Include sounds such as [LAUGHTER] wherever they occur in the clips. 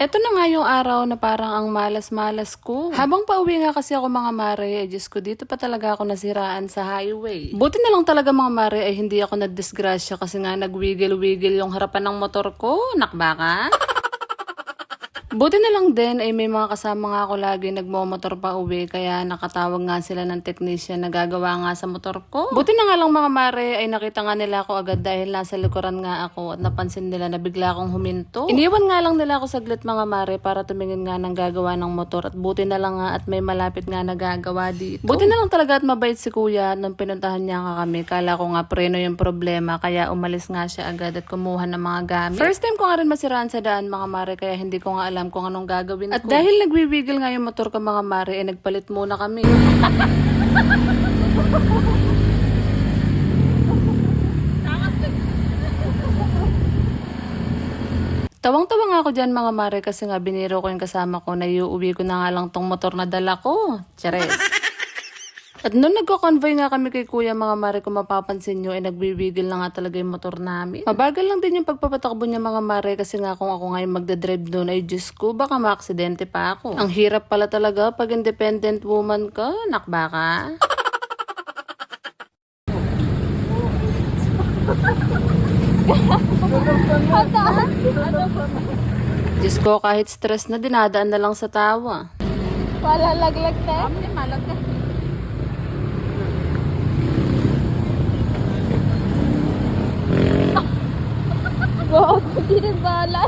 Eto na nga yung araw na parang ang malas-malas ko. Habang pauwi nga kasi ako mga mare, ay Diyos ko, dito pa talaga ako nasiraan sa highway. Buti na lang talaga mga mare ay hindi ako nadisgrasya kasi nga nagwigil-wigil yung harapan ng motor ko. Nakbaka? Buti na lang din ay may mga kasama nga ako lagi nagmomotor pa uwi kaya nakatawag nga sila ng technician na gagawa nga sa motor ko. Buti na nga lang mga mare ay nakita nga nila ako agad dahil nasa likuran nga ako at napansin nila na bigla akong huminto. Iniwan nga lang nila ako saglit mga mare para tumingin nga ng gagawa ng motor at buti na lang nga at may malapit nga nagagawa dito. Buti na lang talaga at mabait si kuya nung pinuntahan niya nga kami. Kala ko nga preno yung problema kaya umalis nga siya agad at kumuha ng mga gamit. First time ko nga rin masiraan sa daan mga mare kaya hindi ko nga alam kung anong gagawin At dahil nagwiwigil nga yung motor ko mga mare, eh nagpalit muna kami. [LAUGHS] Tawang-tawa nga ako dyan mga mare kasi nga biniro ko yung kasama ko na iuwi ko na nga lang tong motor na dala ko. Chares. At nung nagko-convoy nga kami kay kuya mga mare kung mapapansin nyo, ay nagbiwigil na nga talaga yung motor namin. Mabagal lang din yung pagpapatakbo niya mga mare kasi nga kung ako nga yung magdadrive doon ay Diyos ko, baka maaksidente pa ako. Ang hirap pala talaga pag independent woman ka, nakba ka? Diyos ko, kahit stress na dinadaan na lang sa tawa. Wala laglag na. Kami malaglag. Bala.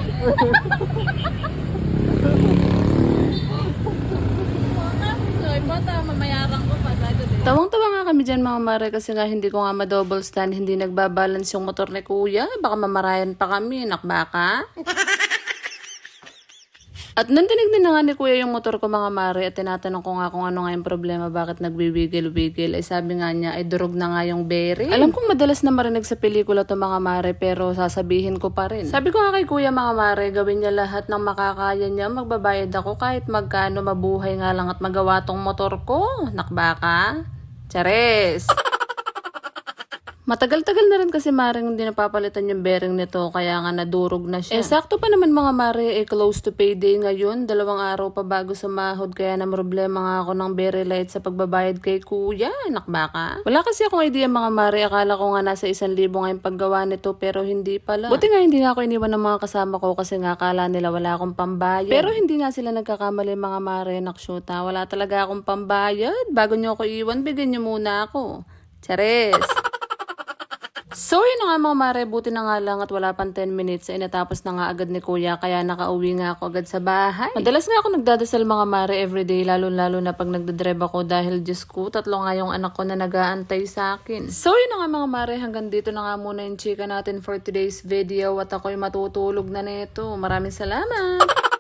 bata, mamayarang ko pa. Tawang-tawa nga kami dyan mga mare kasi nga hindi ko nga ma-double stand, hindi nagbabalance yung motor ni kuya. Baka mamarayan pa kami, nakbaka. At nung tinignan na nga ni kuya yung motor ko mga mare at tinatanong ko nga kung ano nga yung problema, bakit nagwiwigil-wigil, ay sabi nga niya ay durog na nga yung bearing. Alam kong madalas na marinig sa pelikula to mga mare pero sasabihin ko pa rin. Sabi ko nga kay kuya mga mare, gawin niya lahat ng makakaya niya, magbabayad ako kahit magkano mabuhay nga lang at magawa tong motor ko. Nakbaka? Chares! [LAUGHS] Matagal-tagal na rin kasi maring hindi napapalitan yung bearing nito kaya nga nadurog na siya. Eh sakto pa naman mga mare eh close to payday ngayon. Dalawang araw pa bago sumahod kaya na problema nga ako ng berry light sa pagbabayad kay kuya. Nakbaka? Wala kasi akong idea mga mare. Akala ko nga nasa isang libo nga yung paggawa nito pero hindi pala. Buti nga hindi nga ako iniwan ng mga kasama ko kasi nga akala nila wala akong pambayad. Pero hindi nga sila nagkakamali mga mare. Nakshuta. Wala talaga akong pambayad. Bago nyo ako iwan, bigyan nyo muna ako. Chares! So yun na nga mga mare, buti na nga lang at wala pang 10 minutes ay natapos na nga agad ni kuya kaya nakauwi nga ako agad sa bahay. Madalas nga ako nagdadasal mga mare everyday lalo lalo na pag nagdadrive ako dahil Diyos ko, tatlo nga yung anak ko na nag-aantay sa akin. So yun na nga mga mare, hanggang dito na nga muna yung chika natin for today's video at ako'y matutulog na nito. Maraming salamat!